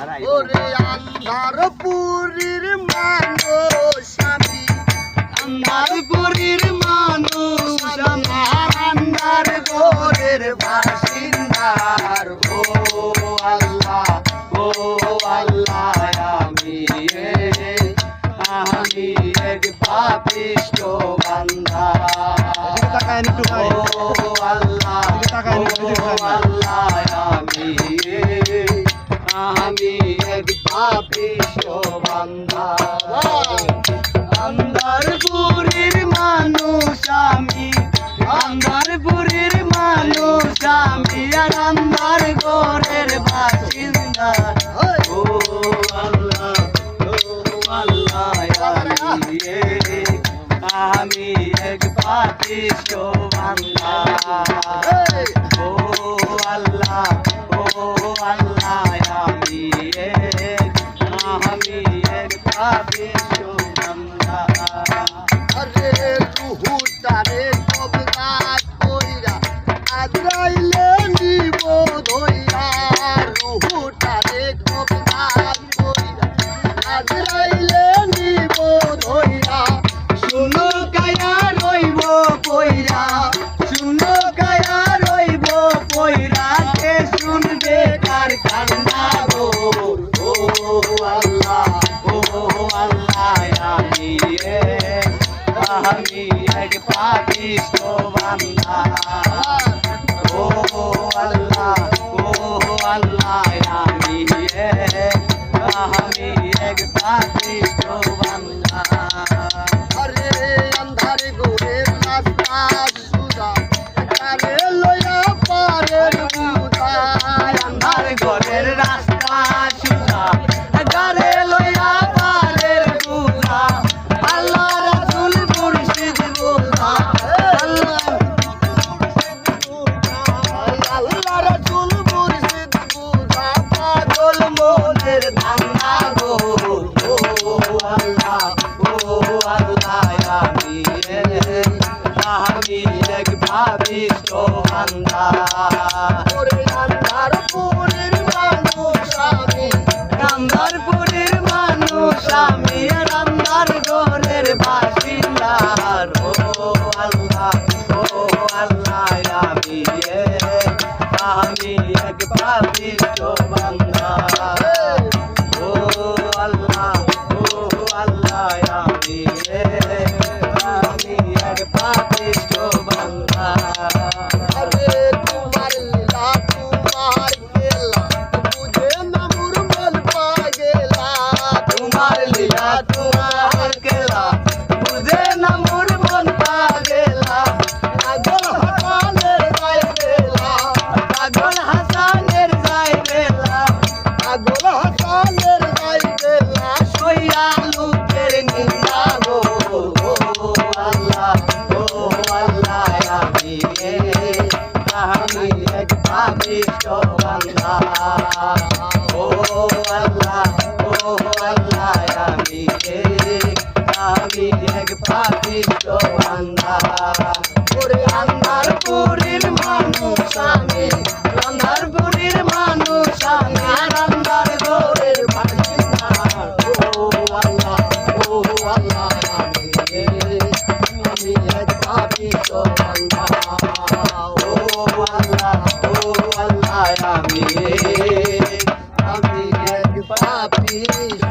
ওরে আন্ধার পুরীর মানুষ আমি আন্ধার পুরীর মানুষ আমার আন্ধার গোরের বাসিন্দার। ও আল্লাহ ও আল্লাহ আমি আমি এক পাপিষ্ট বান্দা। ও আল্লাহ ও। আল্লাহ আমি আমি এক পাপিষ্ট বান্দা আন্দারপুরের মানুষ আমি আন্দারপুরের মানুষ আমি, আর আন্দার ঘরের বাসিন্দা। আমি এক- পাপিষ্ট বান্দা আমি এক পাপিষ্ট বান্দা আরে রুহুটারে কবরাত কইরা আজরাইলে নিব ধইরা। রুহুটারে কবরাত কইরা আজরাইলে এক পাপিষ্ট আমি এক ভাবিষ্ট বান্দা ওরে আন্ধারপুরের মানুষ আমি আন্ধারপুরের মানুষ আমি আন্ধার ঘরের বাসিন্দা ও আল্লাহ আমি এক পাপিষ্ট বান্দা বান্দা ও আল্লাহ ও আল্লাহ আমি। এক